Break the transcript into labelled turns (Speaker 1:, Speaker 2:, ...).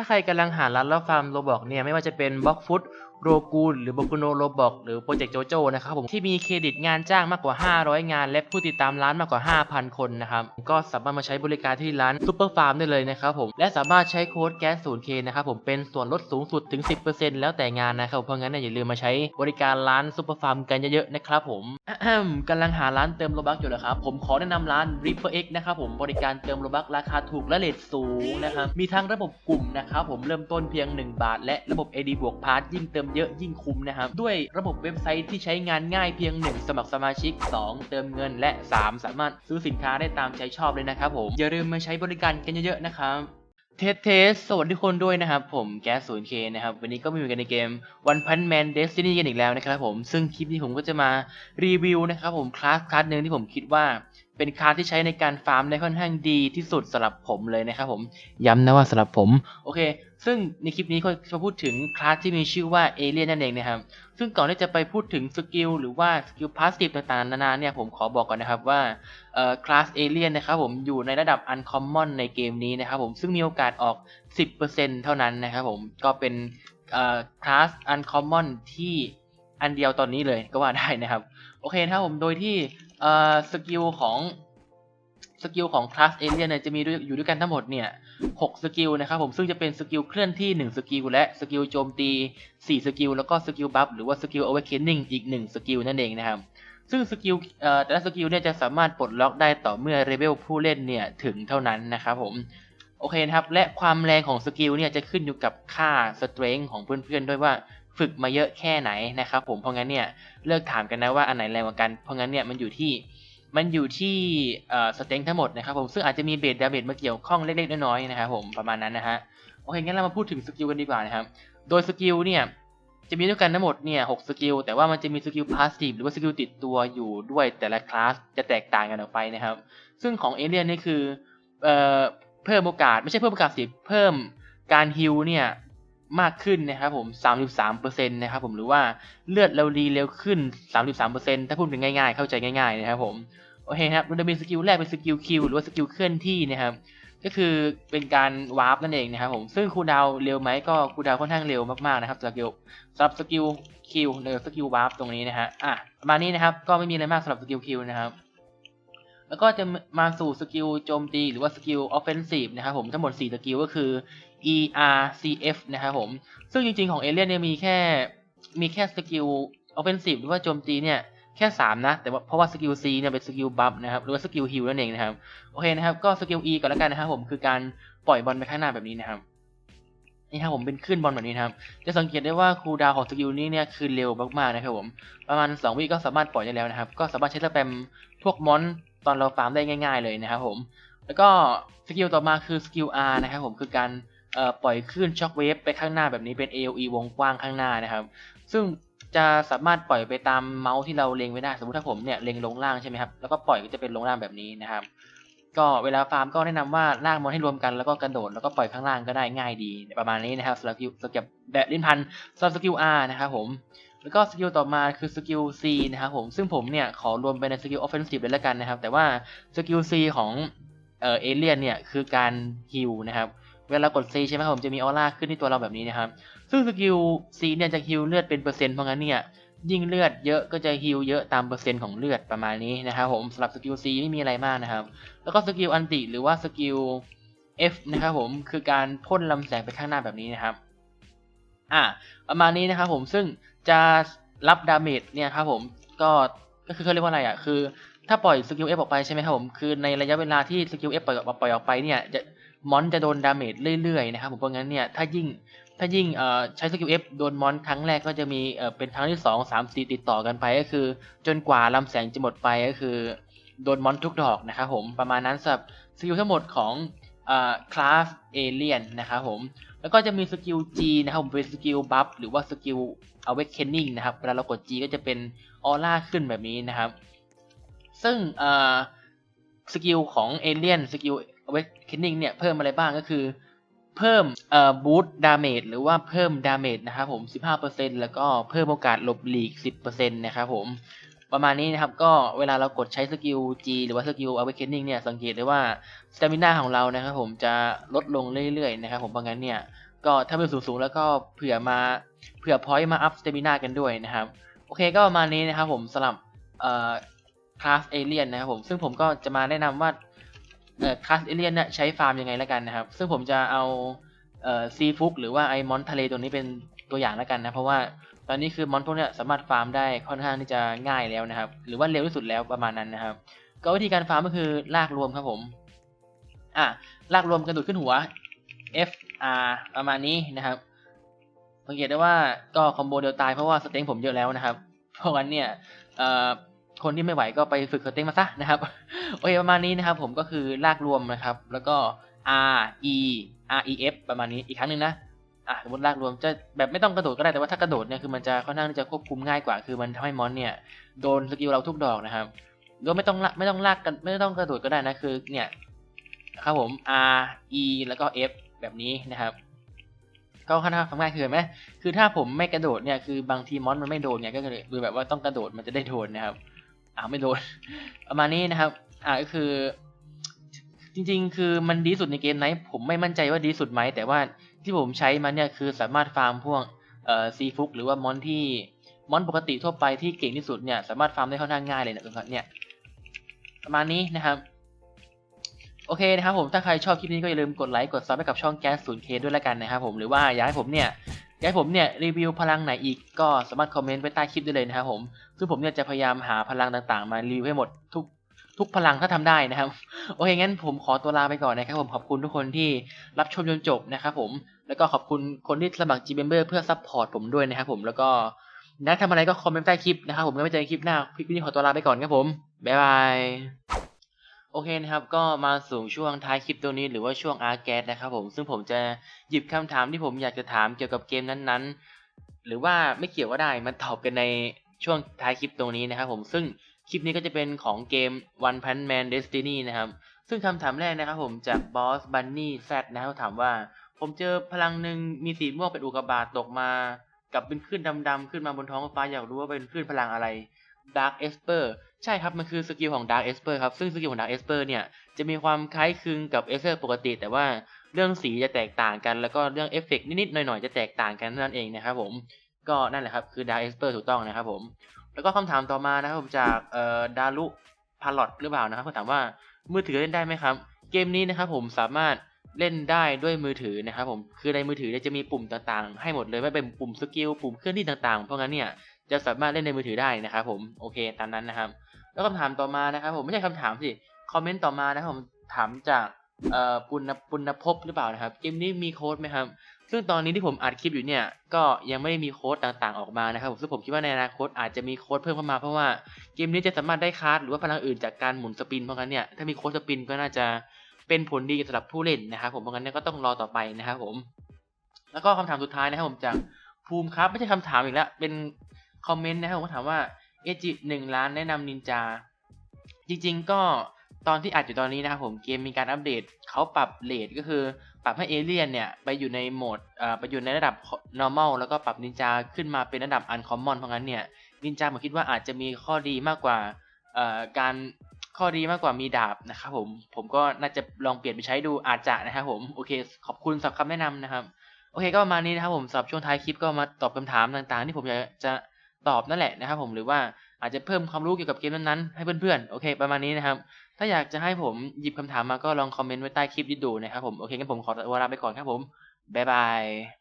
Speaker 1: ถ้าใครกำลังหาร้านรับฟาร์มโรบอกเนี่ยไม่ว่าจะเป็นบล็อกฟุต โรกูนหรือ b o k u n o Roblox หรือ Project Jojo นะครับผมที่มีเครดิตงานจ้างมากกว่า 500 งาน และผู้ติดตามร้านมากกว่า 5,000 คนนะครับก็สามารถมาใช้บริการที่ร้าน Super Farm ได้เลยนะครับผมและสามารถใช้โค้ดแก๊ส 0K นย์เคนะครับผมเป็นส่วนลดสูงสุดถึง 10%แล้วแต่งานนะครับเพราะงั้นอย่าลืมมาใช้บริการร้าน Super Farm กันเยอะๆนะครับผมอะแฮมกำลังหาร้านเติมโลบักอยู่เหรอครับผมขอแนะนำร้าน Reaper X นะครับผมบริการเติมโลบักราคาถูกและเรทสูงนะครับมีทั้งระบบกลุ่มนะครับผมเริ่มต้นเพียง 1 บาท และระบบ AD บวกพาร์ทยิ่งเติมเยอะยิ่งคุ้มนะครับ ด้วยระบบเว็บไซต์ที่ใช้งานง่ายเพียง 1 สมัครสมาชิก 2 เติมเงินและ 3 สามารถซื้อสินค้าได้ตามใจชอบเลยนะครับผมอย่าลืมมาใช้บริการกันเยอะๆนะครับเทสเทสสวัสดีทุกคนด้วยนะครับ ผมแก๊ส 0K นะครับ วันนี้ก็มาอยู่กันในเกม One Punch Man Destiny กันอีกแล้วนะครับผม ซึ่งคลิปนี้ผมก็จะมารีวิวนะครับผม คลาสคลาสหนึ่งที่ผมคิดว่า เป็นคลาสที่ใช้ในการฟาร์มได้ค่อนข้างดีที่สุดสำหรับผมเลยนะครับผม ย้ำนะว่าสำหรับผม โอเค ซึ่งในคลิปนี้ก็จะพูดถึงคลาสที่มีชื่อว่าเอเลียนนั่นเองนะครับ ซึ่งก่อนที่จะไปพูดถึงสกิลหรือว่าสกิลพาสซีฟต่างๆนานาเนี่ยผมขอบอกก่อนนะครับว่าคลาสเอเลียนนะครับผมอยู่ในระดับ Uncommon ในเกมนี้นะครับผมซึ่งมีโอกาสออก 10%เท่านั้นนะครับผมก็เป็นคลาส Uncommon ที่อันเดียวตอนนี้เลยก็ว่าได้นะครับ โอเคนะครับผมโดยที่สกิลของ สกิลของคลาสเอเลียนเนี่ยจะมีอยู่ด้วยกันทั้งหมดเนี่ย6สกิลนะครับผมซึ่งจะเป็นสกิลเคลื่อนที่1สกิลและสกิลโจมตี4สกิลแล้วก็สกิลบัฟหรือว่าสกิล awakening อีก1สกิลนั่นเองนะครับซึ่งสกิลแต่ละสกิลเนี่ยจะสามารถปลดล็อกได้ต่อเมื่อเลเวลผู้เล่นเนี่ยถึงเท่านั้นนะครับผมโอเคนะครับและความแรงของสกิลเนี่ยจะขึ้นอยู่กับค่าสเตร n งของเพื่อนๆด้วยว่าฝึกมาเยอะแค่ไหนนะครับผมเพราะงั้นเนี่ยเลิกถามกันนะว่าอันไหนแรงกว่ากันเพราะงั้นเนี่ยมันอยู่ที่ มันอยู่ที่สเต n งทั้งหมดนะครับผมซึ่งอาจจะมีเบสดาเมจมาเกี่ยวข้องเล็กๆน้อยๆนะครับผมประมาณนั้นนะฮะโอเคงั้นเรามาพูดถึงสกิลกันดีกว่านะครับโดยสกิลเนี่ยจะมีด้วยกันทั้งหมดเนี่ยหกสกิลแต่ว่ามันจะมีสกิลพาสซีฟหรือว่าสกิลติดตัวอยู่ด้วยแต่ละคลาสจะแตกต่างกันออกไปนะครับ ซึ่งของเอเลียนนี่คือเอ่อเพิ่มโอกาสไม่ใช่เพิ่มโอกาสสิเพิ่มการฮิลเนี่ย มากขึ้นนะครับผม33%นะครับผมหรือว่าเลือดเรารีเร็วขึ้น 33%ถ้าพูดเป็นง่ายๆ เข้าใจง่ายๆนะครับผมโอเคครับมันจะมีสกิลแรกเป็นสกิลคิวหรือว่าสกิลเคลื่อนที่นะครับก็คือเป็นการวาร์ปนั่นเองนะครับผมซึ่งคูดาวเร็วไหมก็คูดาวค่อนข้างเร็วมากๆนะครับสกิลสำหรับสกิลคิวหรือสกิลวาร์ปตรงนี้นะฮะอะประมาณนี้นะครับก็ไม่มีอะไรมากสำหรับสกิลคิวนะครับแล้วก็จะมาสู่สกิลโจมตีหรือว่าสกิลออฟเฟนซีฟนะครับผมทั้งหมด 4 สกิลก็คือ E R C F นะครับผม ซึ่งจริงๆของเอเลียนเนี่ยมีแค่มีแค่สกิลออฟเฟนซีฟหรือว่าโจมตีเนี่ยแค่ 3 นะ แต่ว่าเพราะว่าสกิล C เนี่ยเป็นสกิลบัฟนะครับหรือว่าสกิลฮิลนั่นเองนะครับ โอเคนะครับ ก็สกิล E ก่อนแล้วกันนะครับผมคือการปล่อยบอลไปข้างหน้าแบบนี้นะครับนี่ครับผมเป็นขึ้นบอลแบบนี้นะครับ จะสังเกตได้ว่าครูดาวของสกิลนี้เนี่ยคือเร็วมากๆนะครับผม ประมาณ 2 วิก็สามารถปล่อยได้แล้วนะครับ ก็สามารถใช้สแปมพวกมอนตอนเราฟาร์มได้ง่าย ๆ เลยนะครับผม แล้วก็สกิลต่อมาคือสกิล R นะครับผมคือการ ปล่อยคลื่นช็อคเวฟไปข้างหน้าแบบนี้เป็น AOE วงกว้างข้างหน้านะครับ ซึ่งจะสามารถปล่อยไปตามเมาส์ที่เราเล็งไว้ได้ สมมติถ้าผมเนี่ยเล็งลงล่างใช่ไหมครับ แล้วก็ปล่อยก็จะเป็นลงล่างแบบนี้นะครับ ก็เวลาฟาร์มก็แนะนำว่าลากมอนให้รวมกันแล้วก็กระโดดแล้วก็ปล่อยข้างล่างก็ได้ง่ายดีประมาณนี้นะครับสำหรับสกิลสกิลแบบลิ้นพันสำหรับสกิล R นะครับผมแล้วก็สกิลต่อมาคือสกิล C นะครับผมซึ่งผมเนี่ยขอรวมไปในสกิล offensive เลยล้วกันนะครับ แต่ว่าสกิล C ของเอเอเลียนเนี่ยคือการฮิลนะครับ เวลากด C ใช่ไหมครับผมจะมีออร่าขึ้นที่ตัวเราแบบนี้นะครับ ซึ่งสกิล C เนี่ยจะฮิลเลือดเป็นเปอร์เซ็นต์เพราะงั้นเนี่ยยิ่งเลือดเยอะก็จะฮิลเยอะตามเปอร์เซ็นต์ของเลือดประมาณนี้นะครับผมสำหรับสกิล C ไม่มีอะไรมากนะครับ แล้วก็สกิลอันติหรือว่าสกิล F นะครับผมคือการพ่นลำแสงไปข้างหน้าแบบนี้นะครับอ่าประมาณนี้นะครับผมซึ่งจะรับดาเมจเนี่ยครับผมก็ก็คือเขาเรียกว่าอะไรอะคือถ้าปล่อยสกิล F ออกไปใช่ไหมครับผมคือในระยะเวลาที่สกิล F ปล่อยออกปล่อยออกไปเนี่ยจะ มอนจะโดนดาเมจเรื่อยๆนะครับผมเพราะงั้นเนี่ยถ้ายิ่งถ้ายิ่งใช้สกิล F โดนมอนครั้งแรกก็จะมีเป็นครั้งที่สองสามสี่ติดต่อกันไปก็คือ จนกว่าลำแสงจะหมดไปก็คือ โดนมอนทุกดอกนะครับผมประมาณนั้นสำหรับสกิลทั้งหมดของคลาสเอเลียนนะครับผมแล้วก็จะมีสกิล G นะครับผมเป็นสกิลบัฟหรือว่าสกิล awakening นะครับเวลาเรากด G ก็จะเป็นออร่าขึ้นแบบนี้นะครับ ซึ่งสกิลของเอเลียนสกิล awakening เนี่ยเพิ่มอะไรบ้างก็คือเพิ่มเอ่อบูตดาเมจหรือว่าเพิ่มดาเมจนะครับผม 15%แล้วก็เพิ่มโอกาสหลบหลีก 10%นะครับผม ประมาณนี้นะครับก็เวลาเรากดใช้สกิล G หรือว่าสกิล Awakening เนี่ยสังเกตได้ว่าสเตมินาของเรานะครับผมจะลดลงเรื่อยๆนะครับผมเพราะงั้นเนี่ยก็ถ้าเป็นสูงๆแล้วก็เผื่อมาเผื่อพอยต์มาอัพสเตมินากันด้วยนะครับ โอเคก็ประมาณนี้นะครับผมสำหรับเอ่อคลาสเอเลียนนะครับผมซึ่งผมก็จะมาแนะนำว่า คลาสเอเลียนเนี่ยใช้ฟาร์มยังไงแล้วกันนะครับ ซึ่งผมจะเอาเอ่อซีฟุกหรือว่าไอมอนทะเลตัวนี้เป็นตัวอย่างแล้วกันนะ เพราะว่าตอนนี้คือมอนพวกเนี้ยสามารถฟาร์มได้ค่อนข้างที่จะง่ายแล้วนะครับ หรือว่าเร็วที่สุดแล้วประมาณนั้นนะครับ ก็วิธีการฟาร์มก็คือลากรวมครับผมอะลากรวมกระโดดขึ้นหัว F R ประมาณนี้นะครับสังเกตได้ว่าก็คอมโบเดียวตายเพราะว่าสเต็งผมเยอะแล้วนะครับ เพราะงั้นเนี่ย คนที่ไม่ไหวก็ไปฝึกสเต็งมาซะนะครับโอเคประมาณนี้นะครับ ผมก็คือลากรวมนะครับ แล้วก็ R E R E F ประมาณนี้อีกครั้งหนึ่งนะอะสมมติลากรวมจะแบบไม่ต้องกระโดดก็ได้แต่ว่าถ้ากระโดดเนี่ยคือมันจะค่อนข้างจะควบคุมง่ายกว่า คือมันทำให้มอนเนี่ยโดนสกิลเราทุกดอกนะครับก็ไม่ต้องละไม่ต้องลากกันไม่ต้องกระโดดก็ได้นะคือเนี่ยครับผม R E แล้วก็ F แบบนี้นะครับก็ค่อนข้างทำง่ายคือไหมคือถ้าผมไม่กระโดดเนี่ยคือบางทีมอนมันไม่โดนเนี่ยก็เลยดูแบบว่าต้องกระโดดมันจะได้โดนนะครับ อ่าไม่โดนประมาณนี้นะครับ อ่าก็คือ จริง ๆ คือมันดีสุดในเกมไหน ผมไม่มั่นใจว่าดีสุดไหม แต่ว่าที่ผมใช้มันเนี่ยคือสามารถฟาร์มพวกเอ่อซีฟุกหรือว่ามอนที่มอนปกติทั่วไปที่เก่งที่สุดเนี่ยสามารถฟาร์มได้ค่อนข้างง่ายเลยนะครับเนี่ยประมาณนี้นะครับ โอเคนะครับผมถ้าใครชอบคลิปนี้ก็อย่าลืมกดไลค์กดซับให้กับช่องแก๊ส 0K ด้วยล้วกันนะครับผมหรือว่าอยากให้ผมเนี่ย อยากให้ผมเนี่ยรีวิวพลังไหนอีกก็สามารถคอมเมนต์ไว้ใต้คลิปได้เลยนะครับผมซึ่งผมเนี่ยจะพยายามหาพลังต่างๆ มารีวิวให้หมดทุกทุกพลังถ้าทำได้นะครับ โอเคงั้นผมขอตัวลาไปก่อนนะครับผมขอบคุณทุกคนที่รับชมจนจบนะครับผมแล้วก็ขอบคุณคนที่สมัคร G Member เพื่อซัพพอร์ตผมด้วยนะครับผมแล้วก็นักทำอะไรก็คอมเมนต์ใต้คลิปนะครับผมก็ไม่เจอกันคลิปหน้าคลิปนี้ขอตัวลาไปก่อนครับผมบ๊ายบาย โอเคนะครับ ก็มาสู่ช่วงท้ายคลิปตัวนี้หรือว่าช่วงอาร์แกสนะครับผมซึ่งผมจะหยิบคำถามที่ผมอยากจะถามเกี่ยวกับเกมนั้นๆ หรือว่าไม่เกี่ยวก็ได้มาตอบกันในช่วงท้ายคลิปตรงนี้นะครับผมซึ่งคลิปนี้ก็จะเป็นของเกม One Punch Man Destiny นะครับ ซึ่งคำถามแรกนะครับผมจาก Boss Bunny Z นะครับถามว่า ผมเจอพลังหนึ่งมีสีม่วงเป็นอุกกาบาตตกมา กับเป็นคลื่นดำๆขึ้นมาบนท้องฟ้าอยากรู้ว่าเป็นคลื่นพลังอะไร Dark Esper ใช่ครับ มันคือสกิลของ Dark Esper ครับ ซึ่งสกิลของ Dark Esper เนี่ย จะมีความคล้ายคลึงกับ Esper ปกติ แต่ว่าเรื่องสีจะแตกต่างกัน แล้วก็เรื่องเอฟเฟกต์นิดๆหน่อยๆ จะแตกต่างกันนั่นเองนะครับผม ก็นั่นแหละครับ คือ Dark Esper ถูกต้องนะครับผม แล้วก็คำถามต่อมานะครับผมจากเอ่อดารุพาลอตหรือเปล่านะครับเขาถามว่ามือถือเล่นได้ไหมครับ เกมนี้นะครับผมสามารถเล่นได้ด้วยมือถือนะครับผม คือในมือถือจะมีปุ่มต่างๆ ให้หมดเลยไม่เป็นปุ่มสกิล ปุ่มเคลื่อนที่ต่างๆ เพราะงั้นเนี่ย จะสามารถเล่นในมือถือได้นะครับผมโอเคตามนั้นนะครับ แล้วคำถามต่อมานะครับผมไม่ใช่คำถามสิคอมเมนต์ต่อมานะครับผมถามจากเอ่อปุณณปุณภพหรือเปล่านะครับเกมนี้มีโค้ดไหมครับ ซึ่งตอนนี้ที่ผมอัดคลิปอยู่เนี่ยก็ยังไม่ได้มีโค้ดต่างๆออกมานะครับผมซึ่งผมคิดว่าในอนาคตอาจจะมีโค้ดเพิ่มเข้ามาเพราะว่าเกมนี้จะสามารถได้คาร์ดหรือว่าพลังอื่นจากการหมุนสปินเพราะงั้นเนี่ยถ้ามีโค้ดสปินก็น่าจะเป็นผลดีสำหรับผู้เล่นนะครับผมเพราะงั้นเนี่ยก็ต้องรอต่อไปนะครับผม แล้วก็คำถามสุดท้ายนะครับผมจากภูมิครับไม่ใช่คำถามอีกแล้วเป็น คอมเมนต์นะครับผมก็ถามว่าเอจิหนึ่งล้านแนะนำนินจา จริงๆก็ตอนที่อัดอยู่ตอนนี้นะครับผมเกมมีการอัปเดตเขาปรับเลทก็คือ ปรับให้เอเลียนเนี่ย ไปอยู่ในโหมดอ่อไปอยู่ในระดับ normal แล้วก็ปรับนินจาขึ้นมาเป็นระดับ uncommon เพราะงั้นเนี่ยนินจาผมคิดว่าอาจจะมีข้อดีมากกว่าอ่อการข้อดีมากกว่ามีดาบนะครับผมผมก็น่าจะลองเปลี่ยนไปใช้ดูอาจจะนะครับผมโอเคขอบคุณสำหรับคำแนะนำนะครับโอเคก็ประมาณนี้นะครับผมสำหรับช่วงท้ายคลิปก็มาตอบคำถามต่างๆ ที่ผมอยากจะ ตอบนั่นแหละนะครับผมหรือว่าอาจจะเพิ่มความรู้เกี่ยวกับเกมนั้นๆให้เพื่อนๆโอเค ประมาณนี้นะครับ ถ้าอยากจะให้ผมหยิบคำถามมาก็ลองคอมเมนต์ไว้ใต้คลิปดูนะครับผมโอเคงั้นผมขอตัวลาไปก่อนครับผมบ๊ายบาย